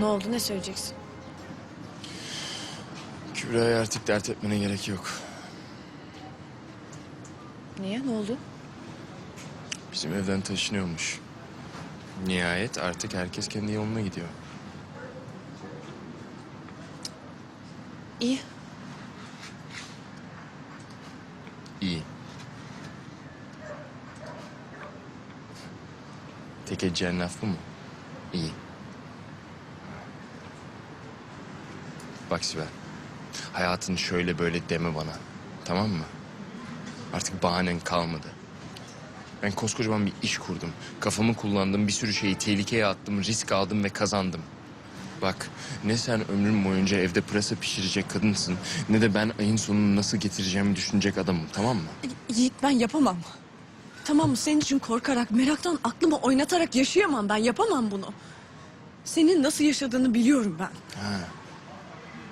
Ne oldu ne söyleyeceksin? Kübra'ya artık dert etmene gerek yok. Niye ne oldu? Bizim evden taşınıyormuş. Nihayet artık herkes kendi yoluna gidiyor. İyi. İyi. Tek edeceğin laf bu mu? İyi. Bak Sibel. Hayatın şöyle böyle deme bana. Tamam mı? Artık bahanen kalmadı. Ben koskocaman bir iş kurdum. Kafamı kullandım, bir sürü şeyi tehlikeye attım, risk aldım ve kazandım. Bak, ne sen ömrüm boyunca evde pırasa pişirecek kadınsın... ...ne de ben ayın sonunu nasıl getireceğimi düşünecek adamım, tamam mı? Yiğit ben yapamam. Tamam mı senin için korkarak, meraktan aklımı oynatarak yaşayamam ben. Yapamam bunu. Senin nasıl yaşadığını biliyorum ben.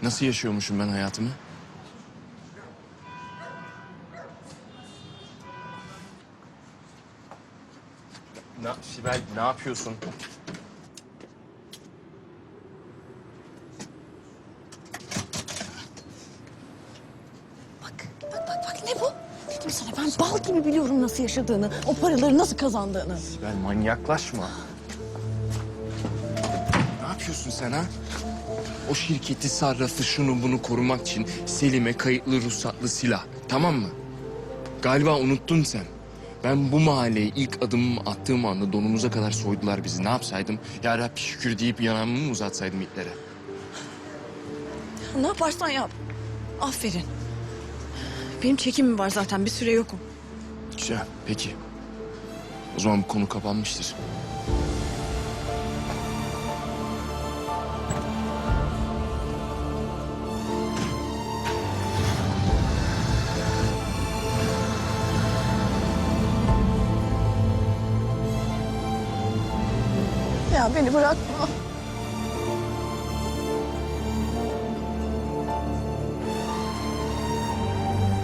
Nasıl yaşıyormuşum ben hayatımı? Ne, Sibel ne yapıyorsun? Bak, bak, bak, bak ne bu? Dedim sana ben bal gibi biliyorum nasıl yaşadığını, o paraları nasıl kazandığını. Sibel manyaklaşma. Ne yapıyorsun sen ha? O şirketi sarrafı şunu bunu korumak için Selim'e kayıtlı ruhsatlı silah. Tamam mı? Galiba unuttun sen. Ben bu mahalleye ilk adımımı attığım anda donumuza kadar soydular bizi. Ne yapsaydım? Ya Rabbi şükür deyip yanağımı mı uzatsaydım itlere? Ne yaparsan yap. Aferin. Benim çekimim var zaten bir süre yokum. Güzel, peki. O zaman bu konu kapanmıştır. Ya beni bırakma.